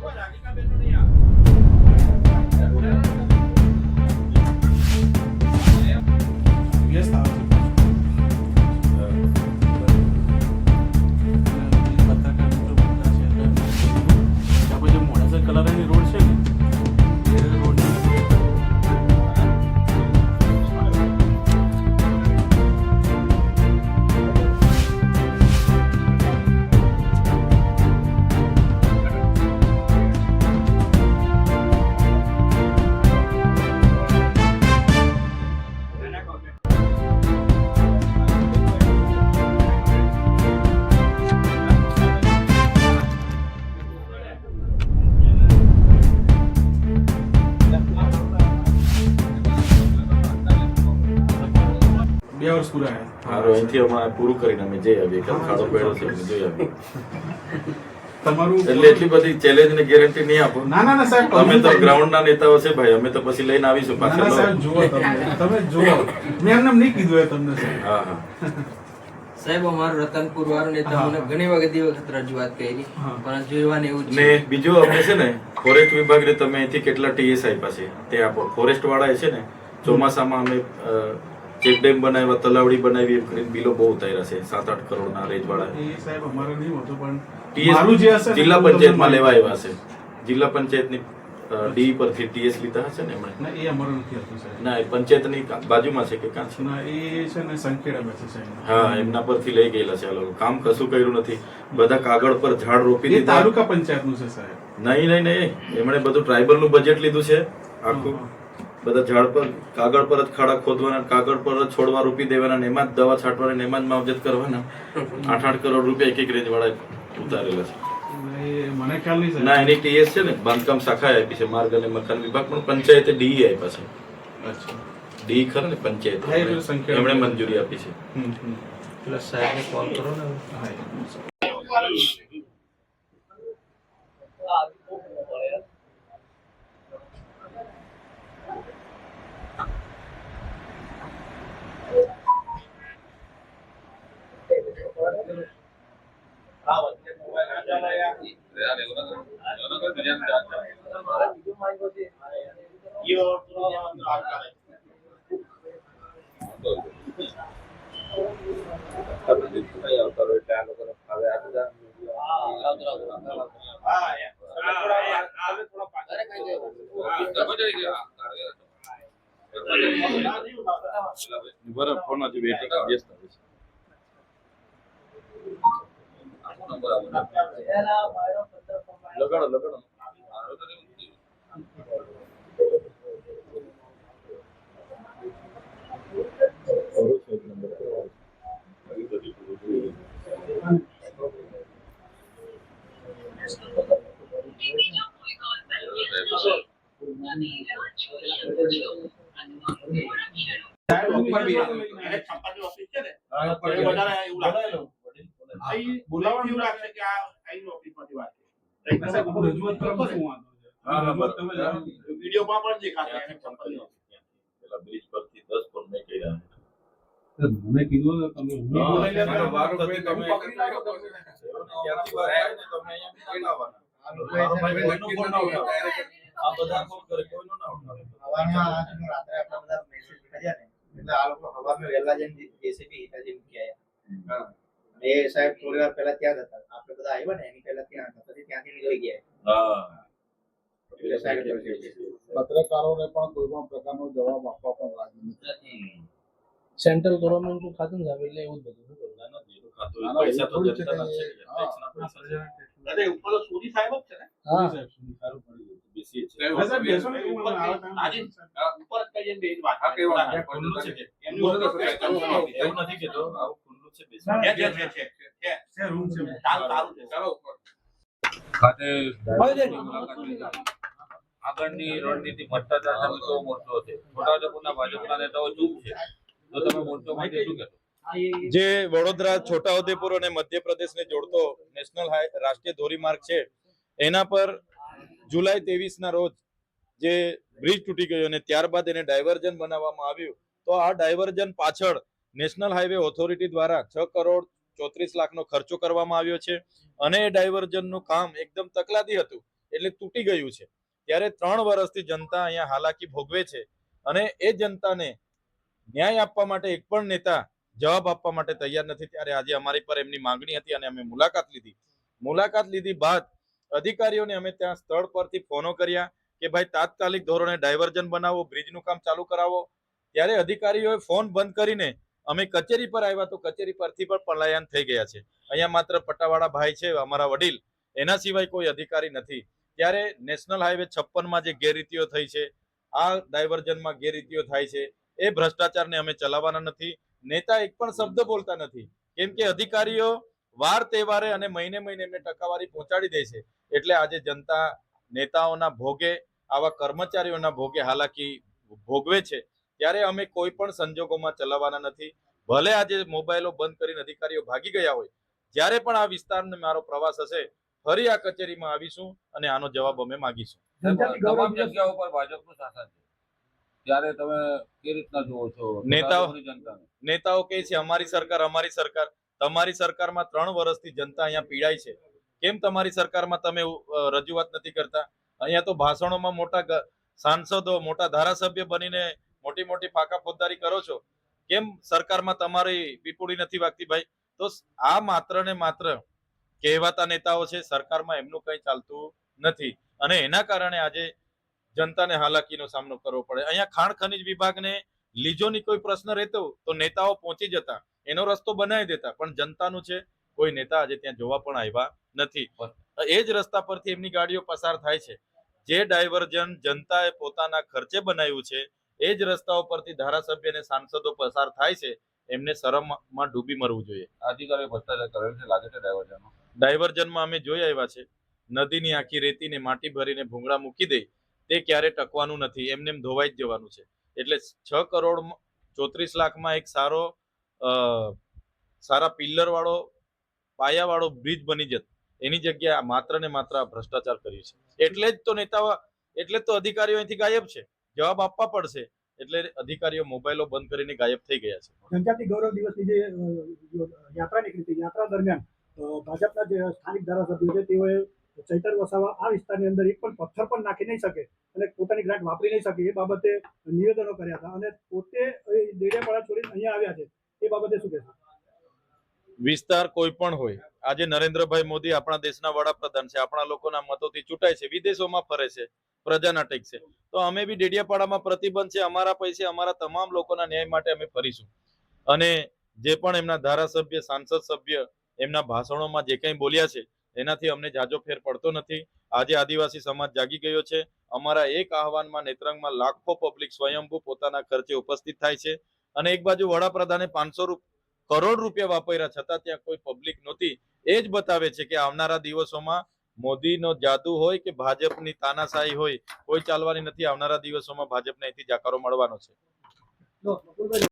过来你那边 વર્ષ પૂરા મારો અહીંથી હમણાં પૂરું કરીને અમે જઈ આવીએ. એક ખાડો પડ્યો છે અમે જોઈ આવીએ. તમારું એટલે એટલી બધી ચેલેન્જ ને ગેરંટી નહીં આપો. ના ના ના સાહેબ અમે તો ગ્રાઉન્ડ ના નેતાઓ છે ભાઈ. અમે તો પછી લઈને આવીશું ના ના સાહેબ જુઓ તમે. તમે જુઓ. મેં એમને નહીં કીધું એ તમને હા હા. સાહેબ અમારું રતનપુર વાળું ને તમને ઘણી વખત એ વખત રજૂઆત કરી પણ એવું ને બીજું અમે છે ને ફોરેસ્ટ વિભાગને તમે અહીંથી કેટલા ટીએસ આપ્યા છે તે આપો. ફોરેસ્ટ વાળા છે ને ચોમાસામાં અમે ચેક ડેમ બનાવ્યા તલાવડી બનાવી એમ કરીને બિલો બહુ ઉતાર્યા છે સાત આઠ કરોડના રેજ વાળા એ સાહેબ અમારે નહીં હોતું પણ મારું જે હશે જિલ્લા એ હું પંચાયતમાં લેવા આવ્યા છે. જિલ્લા પંચાયતની ડી પરથી ટીએસ લીધા હશે ને એમણે ના એ અમારું નથી હતું સાહેબ. ના એ પંચાયતની બાજુમાં છે કે કાં છે ના એ છે ને બેસે સાહેબ. હા એમના પરથી લઈ ગયેલા છે આ લોકો. કામ કશું કર્યું નથી. બધા કાગળ પર ઝાડ રોપી દીધા. તાલુકા પંચાયતનું છે સાહેબ. નહીં નહીં નહીં. એમણે બધું ટ્રાઇબલનું બજેટ લીધું છે. આખું બધા ઝાડ પર કાગળ પર જ ખાડા ખોદવાના કાગળ પર જ છોડવા રોપી દેવાના એમાં જ દવા છાંટવાની ને એમાં જ માવજત કરવાના. આઠ આઠ કરોડ રૂપિયા એક એક રેન્જ વાળા ઉતારેલા છે મને ખ્યાલ નહીં ના એની ટીએસ છે ને બાંધકામ શાખા આપી છે માર્ગ અને મકાન વિભાગ પણ પંચાયતે ડી આપ્યા છે. અચ્છા. ડી ખરા ને પંચાયત. એમણે મંજૂરી આપી છે. પ્લસ. સાહેબને કોલ કરો ને. બરાબર. ફોન હજુ વેટિંગ વ્યસ્ત હોય છે લગાડો લગાડો સાહેબ, ઉપર બી. એને છપ્પાની ઓફિસ છે ને વધારે એવું લાગશે. અહીં બોલાવવાનું લાગશે કે આ આઈ ઓફિસમાંથી વાત છે. ના, સાહેબ, હું રજૂઆત કરું છું, છે? હા, હા, રજૂઆત તમે વિડીયોમાં પણ દેખાશે એને છપ્પાની પેલા બ્રિજ પરથી દસ ફોન મેં કર્યા. મને કીધું તમે ને. આ એટલે આ લોકો હવામાં વહેલા જઈને જેસીબી હિટાજી મૂકી આવ્યા એ સાહેબ થોડી વાર પહેલા ત્યાં જ હતા આપણે બધા આવ્યા ને એની પહેલા ત્યાં હતા પછી ત્યાંથી નીકળી ગયા હા એટલે સાહેબ જોઈ ગયા. પત્રકારોને પણ કોઈ પણ પ્રકારનો જવાબ આપવા પણ રાજી નથી સેન્ટ્રલ ગવર્મેન્ટનું ખાતું સાહેબ એટલે એવું બધું ઉપર કઈ નથી છે છે, છે, છે, છે, છે. છે, છે. છે. આગળની રણનીતિ ભ્રષ્ટાચાર સામે કેવો મોરચો હશે છોટાઉદેપુરના ભાજપના નેતાઓ ચૂપ છે. તો તમે મોરચો માટે શું કહેશો? જે વડોદરા છોટાઉદેપુર અને મધ્યપ્રદેશને જોડતો નેશનલ હાઈ રાષ્ટ્રીય ધોરીમાર્ગ છે એના પર જુલાઈ ત્રેવીસ ના રોજ જે બ્રિજ તૂટી ગયો અને ત્યારબાદ એને ડાયવર્જન બનાવવામાં આવ્યું તો આ ડાયવર્જન પાછળ નેશનલ હાઈવે ઓથોરિટી દ્વારા છ કરોડ ચોત્રીસ લાખનો ખર્ચો કરવામાં આવ્યો છે અને એ ડાયવર્ઝનનું કામ એકદમ તકલાદી હતું, એટલે તૂટી ગયું છે. ત્યારે ત્રણ વર્ષથી જનતા અહીંયા હાલાકી ભોગવે છે અને એ જનતાને ન્યાય આપવા માટે એક પણ નેતા જવાબ આપવા માટે તૈયાર નથી. ત્યારે આજે અમારી પર એમની માંગણી હતી અને અમે મુલાકાત લીધી. મુલાકાત લીધી બાદ અધિકારીઓને અમે ત્યાં સ્થળ પરથી ફોનો કર્યા કે ભાઈ તાત્કાલિક ધોરણે ડાયવર્જન બનાવો, બ્રિજનું કામ ચાલુ કરાવો. ત્યારે અધિકારીઓએ ફોન બંધ કરીને અમે કચેરી પર આવ્યા તો કચેરી પરથી પણ પલાયન થઈ ગયા છે. અહીંયા માત્ર પટ્ટાવાળા ભાઈ છે, અમારા વડીલ. એના સિવાય કોઈ અધિકારી નથી. ત્યારે નેશનલ હાઈવે છપ્પનમાં જે ગેરરીતિઓ થઈ છે, આ ડાયવર્જનમાં ગેરરીતિઓ થાય છે, એ ભ્રષ્ટાચારને અમે ચલાવવાના નથી. નેતા એક પણ શબ્દ બોલતા નથી. કેમ કે અધિકારીઓ વાર તહેવારે અને મહિને મહિને એમને ટકાવારી પહોંચાડી દે છે. એટલે આજે જનતા નેતાઓના ભોગે, આવા કર્મચારીઓના ભોગે હાલાકી ભોગવે છે. ત્યારે અમે કોઈ પણ સંજોગોમાં ચલાવવાના નથી. ભલે આજે મોબાઈલો બંધ કરીને અધિકારીઓ ભાગી ગયા હોય જ્યારે પણ આ વિસ્તારને મારો પ્રવાસ હશે ફરી આ કચેરીમાં આવીશું અને આનો જવાબ અમે માગીશું. તમામ જગ્યાઓ પર ભાજપનું શાસન છે. ત્યારે તમે કે રીતના જુઓ છો? નેતાઓ- નેતાઓ કહે છે અમારી સરકાર અમારી સરકાર તમારી સરકારમાં ત્રણ વર્ષથી જનતા અહીંયા પીડાય છે. કેમ તમારી સરકારમાં તમે રજૂઆત નથી કરતા? અહીંયા તો ભાષણોમાં મોટા સાંસદો મોટા ધારાસભ્ય બનીને મોટી મોટી ફાકા ફોજદારી કરો છો, કેમ સરકારમાં તમારી પીપુડી નથી વાગતી ભાઈ? તો આ માત્ર ને માત્ર કહેવાતા નેતાઓ છે, સરકારમાં એમનું કંઈ ચાલતું નથી. અને એના કારણે આજે જનતાને હાલાકીનો સામનો કરવો પડે. અહીંયા ખાણ ખનીજ વિભાગને લીજોની કોઈ પ્રશ્ન રહેતો તો નેતાઓ પહોંચી જતા, એનો રસ્તો બનાવી દેતા, પણ જનતાનું છે, કોઈ નેતા આજે ત્યાં જોવા પણ આવ્યા નથી. એ જ રસ્તા પરથી એમની ગાડીઓ પસાર થાય છે. જે ડાયવર્જન જનતાએ પોતાના ખર્ચે બનાવ્યું છે એ જ રસ્તાઓ પરથી ધારાસભ્ય અને સાંસદો પસાર થાય છે એમને શરમમાં ડૂબી મરવું જોઈએ. અધિકારીઓ ભ્રષ્ટાચાર કરેલ છે લાગે છે ડાયવર્જનમાં ડાયવર્જનમાં અમે જોઈ આવ્યા છે નદીની આખી રેતીને માટી ભરીને ભૂંગળા મૂકી દે તે ક્યારે ટકવાનું નથી એમને એમ ધોવાઈ જ જવાનું છે. એટલે છ કરોડ ચોત્રીસ લાખમાં એક સારો સારા પિલ્લર વાળો પાયા બ્રિજ બની જત. એની જગ્યાએ માત્ર ને માત્ર ભ્રષ્ટાચાર કર્યું છે. એટલે જ તો નેતાઓ એટલે જ તો અધિકારીઓ અહીંથી ગાયબ છે. જવાબ આપવા પડશે એટલે અધિકારીઓ મોબાઈલો બંધ કરીને ગાયબ થઈ ગયા છે. જનજાતિ ગૌરવ દિવસની જે યાત્રા નીકળી હતી યાત્રા દરમિયાન ભાજપના જે સ્થાનિક ધારાસભ્યો છે તેઓએ ચૈતર વસાવા આ વિસ્તારની અંદર એક પણ પથ્થર પણ નાખી નહીં શકે અને પોતાની ગ્રાન્ટ વાપરી નહીં શકે એ બાબતે નિવેદનો કર્યા હતા અને પોતે દેડિયાપાડા છોડીને અહીંયા આવ્યા છે. એ બાબતે શું કહેશો? વિસ્તાર કોઈ પણ હોય આજે નરેન્દ્રભાઈ મોદી આપણા દેશના વડાપ્રધાન છે, આપણા લોકોના મતોથી ચૂંટાય છે, વિદેશોમાં ફરે છે, પ્રજાના ટેક છે. તો અમે બી ડેડિયાપાડામાં પ્રતિબંધ છે, અમારા પૈસે અમારા તમામ લોકોના ન્યાય માટે અમે ફરીશું. અને જે પણ એમના ધારાસભ્ય, સાંસદ સભ્ય એમના ભાષણોમાં જે કંઈ બોલ્યા છે, એનાથી અમને જાજો ફેર પડતો નથી. આજે આદિવાસી સમાજ જાગી ગયો છે. અમારા એક આહવાનમાં નેત્રંગમાં લાખો પબ્લિક સ્વયંભૂ પોતાના ખર્ચે ઉપસ્થિત થાય છે. અને એક બાજુ વડાપ્રધાને પાંચસો કરોડ રૂપિયા વાપર્યા, છતાં ત્યાં કોઈ પબ્લિક નહોતી. એ જ બતાવે છે કે આવનારા દિવસોમાં મોદીનો જાદુ હોય કે ભાજપની તાનાશાહી હોય, કોઈ ચાલવાની નથી. આવનારા દિવસોમાં ભાજપને અહીંથી જાકારો મળવાનો છે.